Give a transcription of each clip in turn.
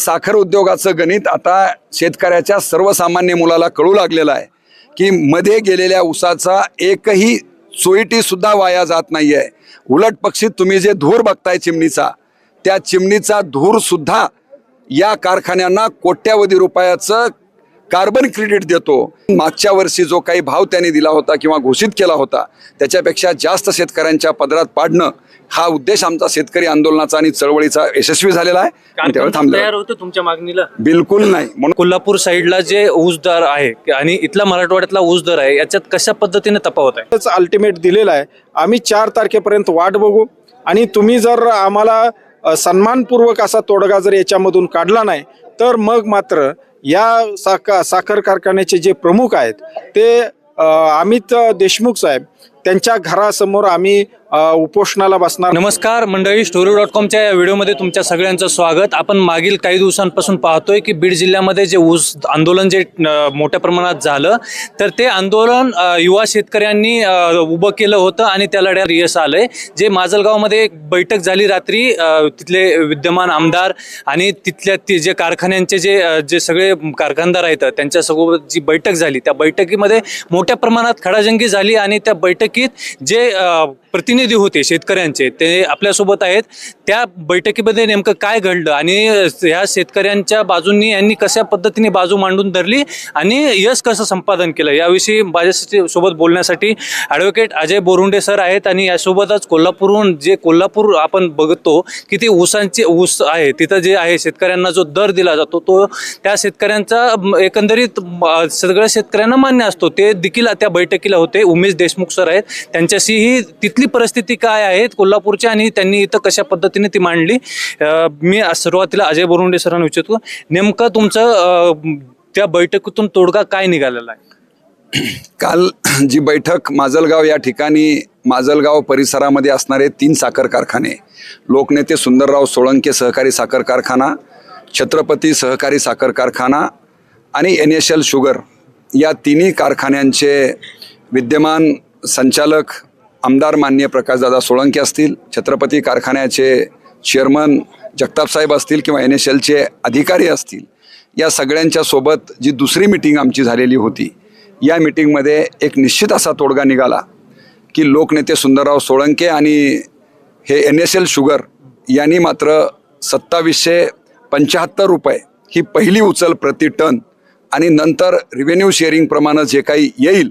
साखर उद्योगाचं गणित आता शेतकऱ्याच्या सर्वसामान्य मुलाला कळू लागलेलं आहे की मध्ये गेलेल्या ऊसाचा एकही चोईटी सुद्धा वाया जात नाही आहे उलट पक्षी तुम्ही जे धूर बघताय चिमणीचा त्या चिमणीचा धूर सुद्धा या कारखान्यांना कोट्यावधी रुपयाचं कार्बन क्रेडिट देतो. मागच्या वर्षी जो काही भाव त्यांनी दिला होता किंवा घोषित केला होता त्याच्यापेक्षा जास्त शेतकऱ्यांच्या पदरात पाडणं हा उद्देश आमचा शेतकरी आंदोलनाचा आणि चळवळीचा यशस्वी झालेला आहे. त्यावेळी कारखाना थांबलं. तयार होतं तुमच्या मागणीला? बिलकुल नाही. म्हणून कोल्हापूर साईडला जे ऊस दर आहे आणि इथला मराठवाड्यातला ऊस दर आहे याच्यात कशा पद्धतीने तफावत आहे? अल्टिमेट दिलेला आहे. आम्ही चार तारखेपर्यंत वाट बघू. आणि तुम्ही जर आम्हाला सन्मानपूर्वक असा तोडगा जर याच्यामधून काढला नाही तर मग मात्र या साखा साखर कारखान्याचे जे प्रमुख आहेत ते अमित देशमुख साहेब त्यांच्या घरासमोर आम्ही उपोषणाला बसणार. नमस्कार मंडळी स्टोरी डॉट कॉमच्या या व्हिडिओमध्ये तुमच्या सगळ्यांचं स्वागत. आपण मागील काही दिवसांपासून पाहतोय की बीड जिल्ह्यामध्ये जे ऊस आंदोलन जे मोठ्या प्रमाणात झालं तर ते आंदोलन युवा शेतकऱ्यांनी उभं केलं होतं आणि त्या लढ्यात यश आलंय. जे माजलगावमध्ये एक बैठक झाली रात्री तिथले विद्यमान आमदार आणि तिथल्या ते जे कारखान्यांचे जे जे सगळे कारखानदार आहेत त्यांच्यासोबत जी बैठक झाली त्या बैठकीमध्ये मोठ्या प्रमाणात खडाजंगी झाली आणि त्या बैठकीत जे प्रतिनिधी प्रतिनिधी होते शेतकऱ्यांचे. ते आपल्यासोबत आहेत. त्या बैठकीमध्ये नेमकं काय घडलं आणि ह्या शेतकऱ्यांच्या बाजूंनी यांनी कशा पद्धतीने बाजू मांडून धरली आणि यश कसं संपादन केलं? याविषयी माझ्यासाठी सोबत बोलण्यासाठी ॲडव्होकेट अजय बोरुंडे सर आहेत आणि यासोबतच कोल्हापूरहून जे कोल्हापूर आपण बघतो की ते ऊसांचे ऊस आहे तिथं जे आहे शेतकऱ्यांना जो दर दिला जातो तो त्या शेतकऱ्यांचा एकंदरीत सगळ्या शेतकऱ्यांना मान्य असतो. ते देखील त्या बैठकीला होते. उमेश देशमुख सर आहेत. त्यांच्याशीही तिथली परिस्थिती काय आहेत कोल्हापूरची आणि त्यांनी इथं कशा पद्धतीने ती मांडली मी सुरुवातीला अजय बोरुंडे सरांना विचारतो नेमकं तुमचं त्या बैठकीतून तोडगा काय निघालेला आहे? काल जी बैठक माजलगाव या ठिकाणी माजलगाव परिसरामध्ये असणारे तीन साखर कारखाने लोकनेते सुंदरराव सोळंके सहकारी साखर कारखाना छत्रपती सहकारी साखर कारखाना आणि एन एस एल शुगर या तिन्ही कारखान्यांचे विद्यमान संचालक आमदार मान्य प्रकाशदादा सोळंके असतील छत्रपती कारखान्याचे चेअरमन जगतापसाहेब असतील किंवा एन एस एलचे अधिकारी असतील या सगळ्यांच्या सोबत जी दुसरी मिटिंग आमची झालेली होती या मिटिंगमध्ये एक निश्चित असा तोडगा निघाला की लोकनेते सुंदरराव सोळंके आणि हे एन एस एल शुगर यांनी मात्र सत्तावीसशे पंच्याहत्तर रुपये ही पहिली उचल प्रति टन आणि नंतर रिव्हेन्यू शेअरिंगप्रमाणे जे काही येईल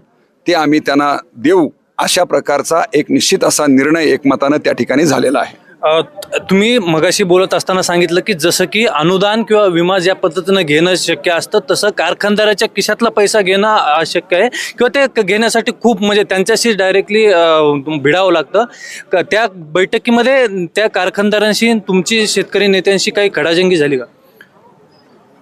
ते आम्ही त्यांना देऊ. अशा प्रकारचा एक निश्चित असा निर्णय एकमतानं त्या ठिकाणी झालेला आहे. तुम्ही मगाशी बोलत असताना सांगितलं की जसं की अनुदान किंवा विमा ज्या पद्धतीनं घेणं शक्य असतं तसं कारखानदाराच्या किशातला पैसा घेणं अशक्य आहे किंवा ते क- घेण्यासाठी खूप म्हणजे त्यांच्याशी डायरेक्टली भिडावं लागतं. त्या बैठकीमध्ये त्या कारखानदारांशी तुमची शेतकरी नेत्यांशी काही खडाजंगी झाली का?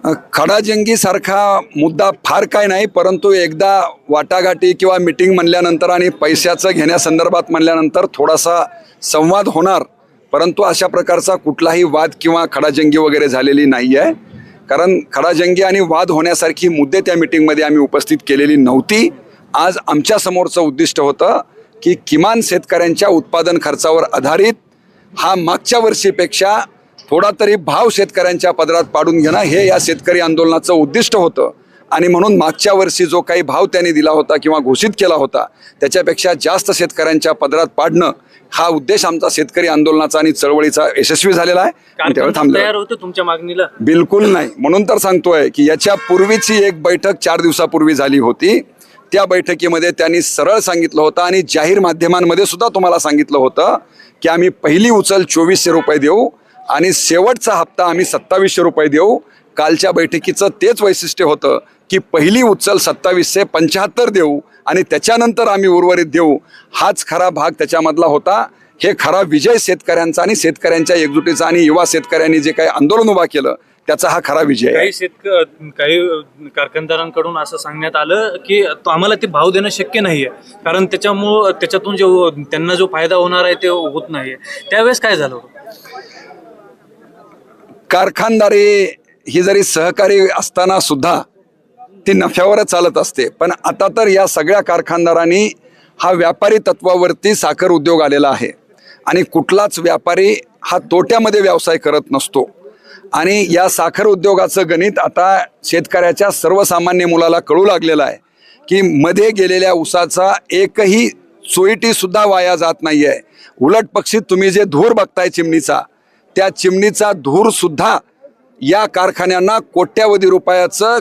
खडाजंगीसारखा मुद्दा फार काय नाही परंतु एकदा वाटाघाटी किंवा मिटिंग म्हणल्यानंतर आणि पैशाचं घेण्यासंदर्भात म्हणल्यानंतर थोडासा संवाद होणार. परंतु अशा प्रकारचा कुठलाही वाद किंवा खडाजंगी वगैरे झालेली नाही आहे कारण खडाजंगी आणि वाद होण्यासारखी मुद्दे त्या मिटिंगमध्ये आम्ही उपस्थित केलेली नव्हती. आज आमच्या समोरचं उद्दिष्ट होतं की किमान शेतकऱ्यांच्या उत्पादन खर्चावर आधारित हा मागच्या वर्षीपेक्षा थोडा तरी भाव शेतकऱ्यांच्या पदरात पाडून घेणं हे या शेतकरी आंदोलनाचं उद्दिष्ट होतं. आणि म्हणून मागच्या वर्षी जो काही भाव त्यांनी दिला होता किंवा घोषित केला होता त्याच्यापेक्षा जास्त शेतकऱ्यांच्या पदरात पाडणं हा उद्देश आमचा शेतकरी आंदोलनाचा आणि चळवळीचा यशस्वी झालेला आहे. कारखाना थांबलं तुमच्या मागणीला? बिलकुल नाही. म्हणून तर सांगतोय की याच्या पूर्वीची एक बैठक चार दिवसापूर्वी झाली होती. त्या बैठकीमध्ये त्यांनी सरळ सांगितलं होतं आणि जाहीर माध्यमांमध्ये सुद्धा तुम्हाला सांगितलं होतं की आम्ही पहिली उचल चोवीसशे रुपये देऊ. आणि शेवटचा हप्ता आम्ही सत्तावीसशे रुपये देऊ. कालच्या बैठकीचं तेच वैशिष्ट्य होतं की पहिली उचल सत्तावीसशे पंच्याहत्तर देऊ आणि त्याच्यानंतर आम्ही उर्वरित देऊ. हाच खरा भाग त्याच्यामधला होता. हे खरा विजय शेतकऱ्यांचा आणि शेतकऱ्यांच्या एकजुटीचा आणि युवा शेतकऱ्यांनी जे काही आंदोलन उभा केलं त्याचा हा खरा विजय आहे. काही शेतक काही कारखानदारांकडून असं सांगण्यात आलं की तो आम्हाला ते भाव देणं शक्य नाही आहे कारण त्याच्यामुळं त्याच्यातून जे त्यांना जो फायदा होणार आहे ते होत नाही त्यावेळेस काय झालं कारखानदारी ही जरी सहकारी असताना सुद्धा ती नफ्यावरच चालत असते. पण आता तर या सगळ्या कारखानदारांनी हा व्यापारी तत्वावरती साखर उद्योग आलेला आहे. आणि कुठलाच व्यापारी हा तोट्यामध्ये व्यवसाय करत नसतो. आणि या साखर उद्योगाचं गणित आता शेतकऱ्याच्या सर्वसामान्य मुलाला कळू लागलेलं आहे की मध्ये गेलेल्या उसाचा एकही सोयीटीसुद्धा वाया जात नाही आहे उलट पक्षी तुम्ही जे धूर बघताय चिमणीचा त्या चिमणीचा धूर सुद्धा या कारखान्यांना कोट्यावधी रुपयाचं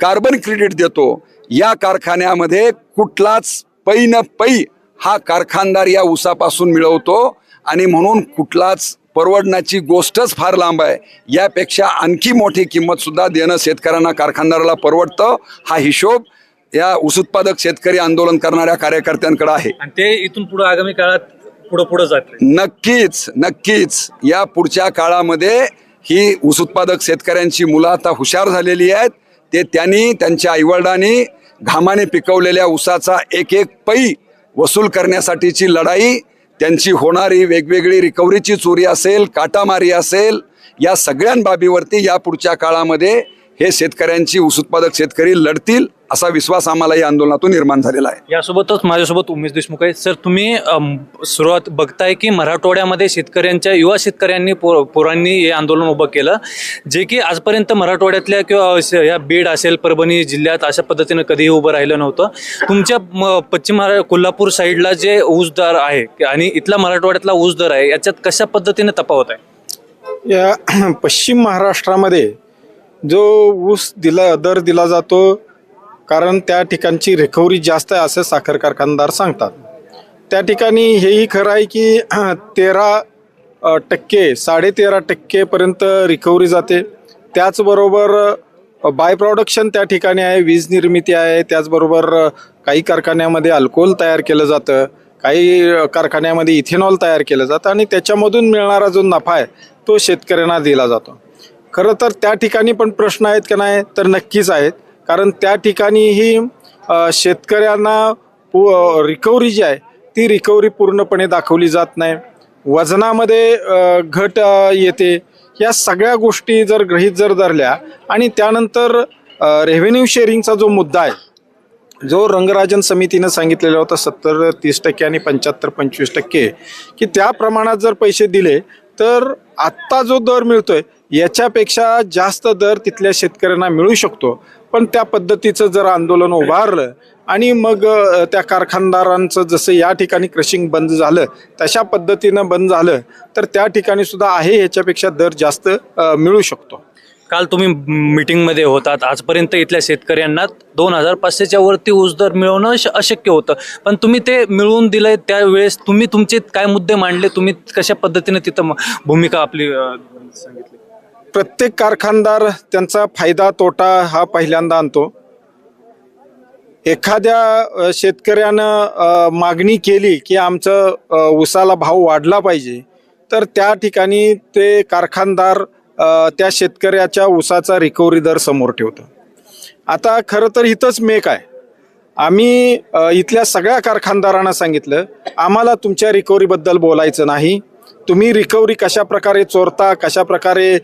कार्बन क्रेडिट देतो. या कारखान्यामध्ये कुठलाच पै न पै हा कारखानदार या ऊसापासून मिळवतो आणि म्हणून कुठलाच परवडण्याची गोष्टच फार लांब आहे. यापेक्षा आणखी मोठी किंमत सुद्धा देणं शेतकऱ्यांना कारखानदाराला परवडतं. हा हिशोब या ऊस उत्पादक शेतकरी आंदोलन करणाऱ्या कार्यकर्त्यांकडे आहे. आणि ते इथून पुढे आगामी काळात पुढे पुढे जाते नक्कीच नक्कीच. या पुढच्या काळामध्ये ही ऊस उत्पादक शेतकऱ्यांची मुलं आता हुशार झालेली आहेत. ते त्यांनी त्यांच्या आईवडिलांनी घामाने पिकवलेल्या ऊसाचा एक एक पै वसूल करण्यासाठीची लढाई त्यांची होणारी वेगवेगळी रिकव्हरीची चोरी असेल काटामारी असेल या सगळ्या बाबीवरती या पुढच्या काळामध्ये हे शेतकऱ्यांची ऊस उत्पादक शेतकरी लढतील. असा विश्वास आम्हाला या आंदोलनातून निर्माण झालेला आहे. यासोबतच माझ्यासोबत उमेश देशमुख आहे सर तुम्ही अम, सुरुवात बघताय की मराठवाड्यामध्ये शेतकऱ्यांच्या युवा शेतकऱ्यांनी पो पोरांनी हे आंदोलन उभं केलं जे की आजपर्यंत मराठवाड्यातल्या किंवा श- या बीड असेल परभणी जिल्ह्यात अशा पद्धतीनं कधीही उभं राहिलं नव्हतं. तुमच्या म- पश्चिम महारा कोल्हापूर साईडला जे ऊस दर आहे आणि इथला मराठवाड्यातला ऊस दर आहे याच्यात कशा पद्धतीने तफावत आहे? या पश्चिम महाराष्ट्रामध्ये जो ऊस दिला दर दिला जातो कारण त्या ठिकाणची रिकव्हरी जास्त आहे असं साखर कारखानदार सांगतात. त्या ठिकाणी हेही खरं आहे की तेरा टक्के साडेतेरा टक्केपर्यंत रिकव्हरी जाते. त्याचबरोबर बाय प्रॉडक्शन त्या ठिकाणी आहे वीज निर्मिती आहे त्याचबरोबर काही कारखान्यामध्ये अल्कोहोल तयार केलं जातं काही कारखान्यामध्ये इथेनॉल तयार केलं जातं आणि त्याच्यामधून मिळणारा जो नफा आहे तो शेतकऱ्यांना दिला जातो. खरं तर त्या ठिकाणी पण प्रश्न आहेत का नाही तर नक्कीच आहेत. कारण त्या ठिकाणीही अ, शेतकऱ्यांना रिकव्हरी जी आहे ती रिकव्हरी पूर्णपणे दाखवली जात नाही. वजनामध्ये घट येते. या सगळ्या गोष्टी जर गृहीत जर धरल्या आणि त्यानंतर रेव्हेन्यू शेअरिंगचा जो मुद्दा आहे जो रंगराजन समितीनं सांगितलेला होता सत्तर तीस टक्के आणि पंच्याहत्तर पंचवीस टक्के की त्या प्रमाणात जर पैसे दिले तर आत्ता जो दर मिळतोय याच्यापेक्षा जास्त दर तिथल्या शेतकऱ्यांना मिळू शकतो. पण त्या पद्धतीचं जर आंदोलन उभारलं आणि मग त्या कारखानदारांचं जसं या ठिकाणी क्रशिंग बंद झालं तशा पद्धतीनं बंद झालं तर त्या ठिकाणी सुद्धा आहे ह्याच्यापेक्षा दर जास्त मिळू शकतो. काल तुम्ही मीटिंगमध्ये होतात आजपर्यंत इथल्या शेतकऱ्यांना दोन हजार पाचशेच्या वरती ऊस दर मिळवणं अशक्य होतं. पण तुम्ही ते मिळवून दिलंय त्यावेळेस तुम्ही तुमचे काय मुद्दे मांडले? तुम्ही कशा पद्धतीने तिथं भूमिका आपली सांगितली? प्रत्येक कारखानदार त्यांचा फायदा तोटा हा पहिल्यांदा आणतो. एखाद्या शेतकऱ्यानं मागणी केली की आमचं उसाला ऊसाला भाव वाढला पाहिजे तर त्या ठिकाणी ते कारखानदार त्या शेतकऱ्याच्या ऊसाचा रिकव्हरी दर समोर ठेवतं. आता खरं तर इथंच मेक आहे. आम्ही इथल्या सगळ्या कारखानदारांना सांगितलं आम्हाला तुमच्या रिकव्हरीबद्दल बोलायचं नाही. तुम्ही रिकव्हरी कशा प्रकारे चोरता कशा प्रकारे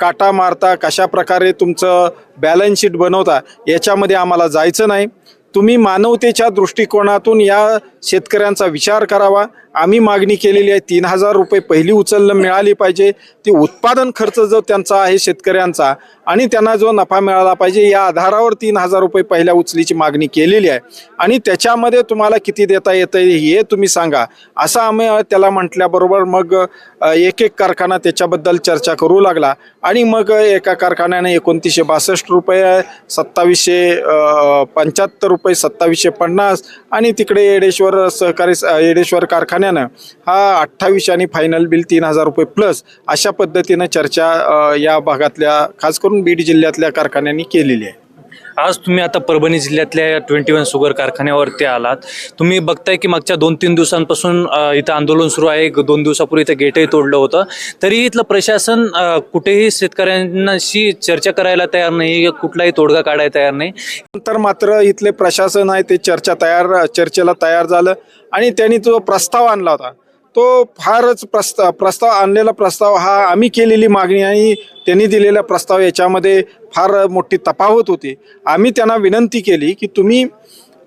काटा मारता कशा प्रकारे तुमचं बॅलन्स शीट बनवता याच्यामध्ये आम्हाला जायचं नाही. तुम्ही मानवतेच्या दृष्टिकोनातून या शेतकऱ्यांचा विचार करावा आम्ही मागणी केलेली आहे तीन हजार रुपये पहिली उचलणं मिळाली पाहिजे. ती उत्पादन खर्च जो त्यांचा आहे शेतकऱ्यांचा आणि त्यांना जो नफा मिळाला पाहिजे या आधारावर तीन हजार रुपये पहिल्या उचलीची मागणी केलेली आहे. आणि त्याच्यामध्ये तुम्हाला किती देता येतं हे तुम्ही सांगा. असं आम्ही त्याला म्हटल्याबरोबर मग एक एक कारखाना त्याच्याबद्दल चर्चा करू लागला. आणि मग एका कारखान्याने एकोणतीसशे बासष्ट रुपये सत्तावीसशे पंच्याहत्तर रुपये सत्तावीसशे पन्नास आणि तिकडे येडेश्वर सहकारी येडेश्वर कारखान्या कारखान्यानं हा अठ्ठावीस आणि फायनल बिल तीन हजार रुपये प्लस अशा पद्धतीनं चर्चा या भागातल्या खास करून बीड जिल्ह्यातल्या कारखान्यांनी केलेली आहे. आज तुम्ही आता परभणी जिल्ह्यातल्या ट्वेंटी वन शुगर कारखान्यावरती आलात. तुम्ही बघताय की मागच्या दोन तीन दिवसांपासून इथं आंदोलन सुरू आहे. दोन दिवसापूर्वी इथं गेटही तोडलं होतं. तरी इथलं प्रशासन कुठेही शेतकऱ्यांशी चर्चा करायला तयार नाही. कुठलाही तोडगा काढायला तयार नाही. नंतर मात्र इथले प्रशासन आहे ते चर्चा तयार चर्चेला तयार झालं. आणि त्यांनी जो प्रस्ताव आणला होता तो फारच प्रस्ताव प्रस्ताव आणलेला प्रस्ताव हा आम्ही केलेली मागणी आणि त्यांनी दिलेला प्रस्ताव याच्यामध्ये फार मोठी तफावत होती. आम्ही त्यांना विनंती केली की तुम्ही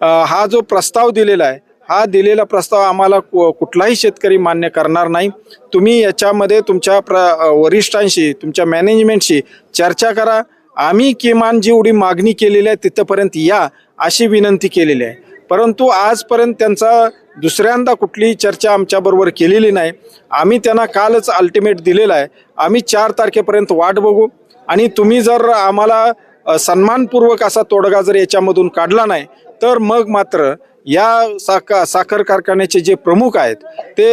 हा जो प्रस्ताव दिलेला आहे हा दिलेला प्रस्ताव आम्हाला कु- कुठलाही शेतकरी मान्य करणार नाही. तुम्ही याच्यामध्ये तुमच्या प्र वरिष्ठांशी तुमच्या मॅनेजमेंटशी चर्चा करा. आम्ही किमान जेवढी मागणी केलेली आहे तिथंपर्यंत या अशी विनंती केलेली आहे. परंतु आजपर्यंत त्यांचा दुसऱ्यांदा कुठलीही चर्चा आमच्याबरोबर केलेली नाही. आम्ही त्यांना कालच अल्टिमेट दिलेला आहे. आम्ही चार तारखेपर्यंत वाट बघू. आणि तुम्ही जर आम्हाला सन्मानपूर्वक असा तोडगा जर याच्यामधून काढला नाही तर मग मात्र या साखा साखर कारखान्याचे जे प्रमुख आहेत ते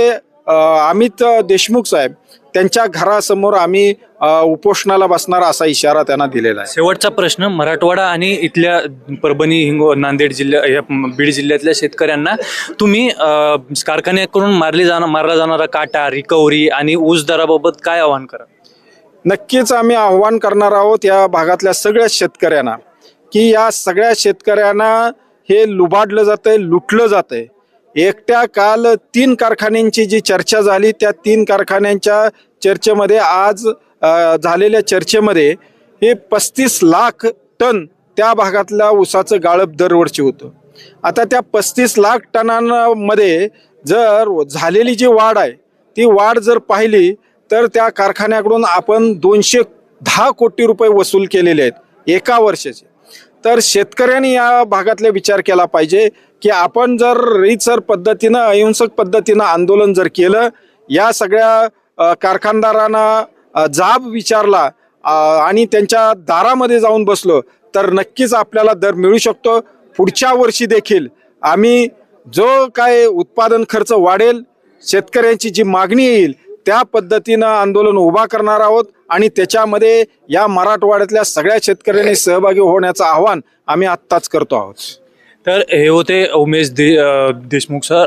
अमित देशमुख साहेब त्यांच्या घरासमोर आम्ही उपोषणाला बसणार असा इशारा त्यांना दिलेला आहे. शेवटचा प्रश्न मराठवाडा आणि इथल्या परभणी हिंगो नांदेड जिल्ह्या या बीड जिल्ह्यातल्या शेतकऱ्यांना तुम्ही कारखान्याकडून मारली जाणार मारला जाणारा काटा रिकव्हरी आणि ऊस दराबाबत काय आवाहन करा? नक्कीच आम्ही आव्हान करणार आहोत या भागातल्या सगळ्या शेतकऱ्यांना की या सगळ्या शेतकऱ्यांना हे लुबाडलं जातंय लुटलं जातंय. एकट्या काल तीन कारखान्यांची जी चर्चा झाली त्या तीन कारखान्यांच्या चर्चेमध्ये आज झालेल्या चर्चेमध्ये हे पस्तीस लाख टन त्या भागातल्या ऊसाचं गाळप दरवर्षी होतं. आता त्या पस्तीस लाख टनांमध्ये जर झालेली जी वाढ आहे ती वाढ जर पाहिली तर त्या कारखान्याकडून आपण दोनशे दहा कोटी रुपये वसूल केलेले आहेत एका वर्षाचे. तर शेतकऱ्यांनी या भागातले विचार केला पाहिजे की आपण जर रीतसर पद्धतीनं अहिंसक पद्धतीनं आंदोलन जर केलं या सगळ्या कारखानदारांना जाब विचारला आणि त्यांच्या दारामध्ये जाऊन बसलो तर नक्कीच आपल्याला दर मिळू शकतो. पुढच्या वर्षी देखील आम्ही जो काय उत्पादन खर्च वाढेल शेतकऱ्यांची जी मागणी येईल त्या पद्धतीनं आंदोलन उभा करणार आहोत आणि त्याच्यामध्ये या मराठवाड्यातल्या सगळ्या शेतकऱ्यांनी सहभागी होण्याचं आवाहन आम्ही आत्ताच करतो आहोत. तर हे होते उमेश दे देशमुख सर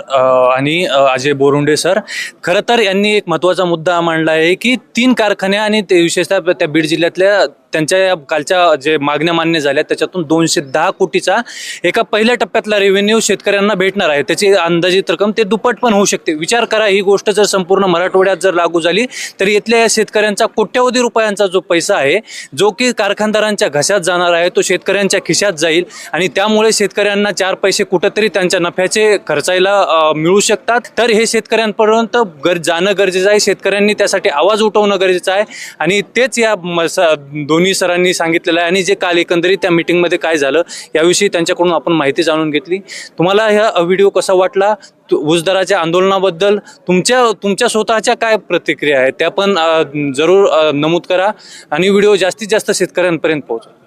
आणि अजय बोरुंडे सर. खरं तर यांनी एक महत्त्वाचा मुद्दा मांडला आहे की तीन कारखाने आणि ते विशेषतः त्या बीड जिल्ह्यातल्या त्यांच्या या कालच्या जे मागण्या मान्य झाल्या त्याच्यातून दोनशे दहा कोटीचा एका पहिल्या टप्प्यातला रेव्हेन्यू शेतकऱ्यांना भेटणार आहे. त्याची अंदाजित रक्कम ते दुप्पट पण होऊ शकते. विचार करा ही गोष्ट जर संपूर्ण मराठवाड्यात जर लागू झाली तर इथल्या या शेतकऱ्यांचा कोट्यवधी रुपयांचा जो पैसा आहे जो की कारखानदारांच्या घशात जाणार आहे तो शेतकऱ्यांच्या खिशात जाईल आणि त्यामुळे शेतकऱ्यांना चार पैसे कुठंतरी त्यांच्या नफ्याचे खर्चायला मिळू शकतात. तर हे शेतकऱ्यांपर्यंत गर जाणं गरजेचं आहे. शेतकऱ्यांनी त्यासाठी आवाज उठवणं गरजेचं आहे. आणि तेच या म- स- दोन्ही सरांनी सांगितलेलं आहे. आणि जे काल एकंदरीत त्या मीटिंगमध्ये काय झालं याविषयी त्यांच्याकडून आपण माहिती जाणून घेतली. तुम्हाला ह्या व्हिडिओ कसा वाटला? तु- आंदोलनाबद्दल तुमच्या तुमच्या स्वतःच्या काय प्रतिक्रिया आहेत त्या पण जरूर नमूद करा. आणि व्हिडिओ जास्तीत जास्त शेतकऱ्यांपर्यंत पोहोचवा.